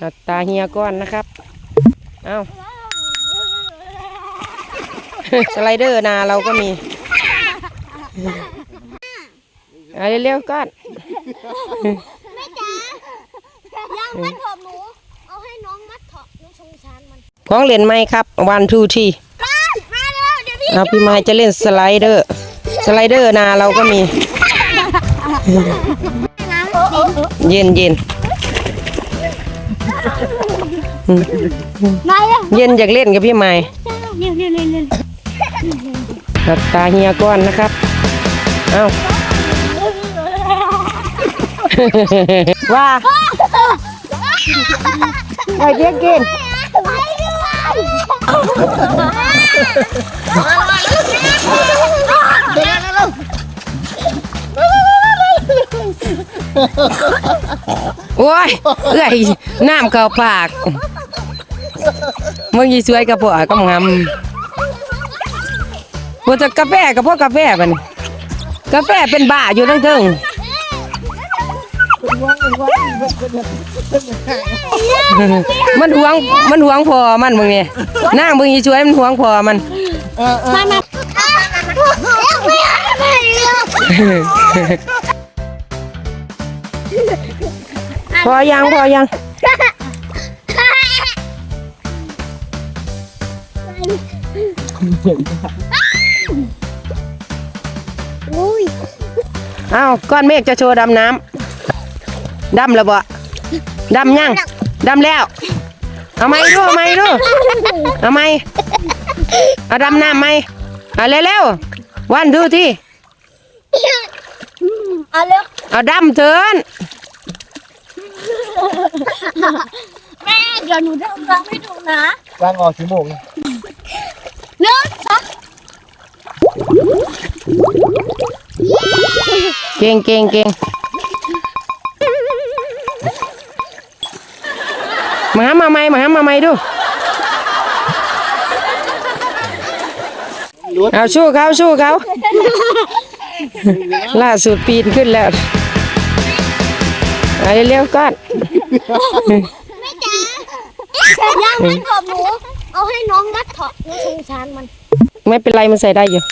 เอาตาเฮียก้อนนะครับ เอาสไลเดอร์นาเราก็มีเอาเร็วๆก้อนแม่จ๋ายังไม่ถอดหนู เอาให้น้องมัดเถาะหนูสงสารมัน ของเล่นไหมครับ one two three ก้อนมาแล้วเดี๋ยวพี่เอาพี่ไม้จะเล่นสไลเดอร์ สไลเดอร์นาเราก็มีน้ำเย็นเย็น มาแล้วเย็นอยากเล่นกับพี่ไม้เร็วเร็วเร็วเร็วเอาตาเฮียก้อนนะครับ เอาว่าไปเด็กกินไปด้วย โอ้ยเอ้ยน้ำเข้าปากมึงยี่สวยกับพ่อกำงำบ่จะกาแฟกับพ่อกาแฟบันกาแฟเป็นบ้าอยู่ทั้งทิงมันหวงมันหวงพอมันมึงเนี่ยนางมึงยี่สวยมันหวงพอมันมามา พอยังพอยัง อุ้ยอ้าวก้อนเมฆจะโชว์ดำน้ำดำแล้วบ่ดำยังดำแล้ว เอาไหมดูเอาไหมดูเอาไหมเอาดำน้ำไหมเอาเร็วๆวันดูที่เอาเร็วเอาดำเถิน แม่เดี๋ยวหนูจะทำให้ดูนะวางออกกี่โมงนะหนึ่งสองเก่งเก่งเก่งมาหามาไหมมาหามาไหมดูเอาสู้เขาสู้เขาล่าสุดปีนขึ้นแล้ว เอาเร็วๆก้อนไม่จ้าย่างไม่ถอดหนู เอาให้น้องมัดเถาะหนูสงสารมัน ไม่เป็นไรมันใส่ได้อยู่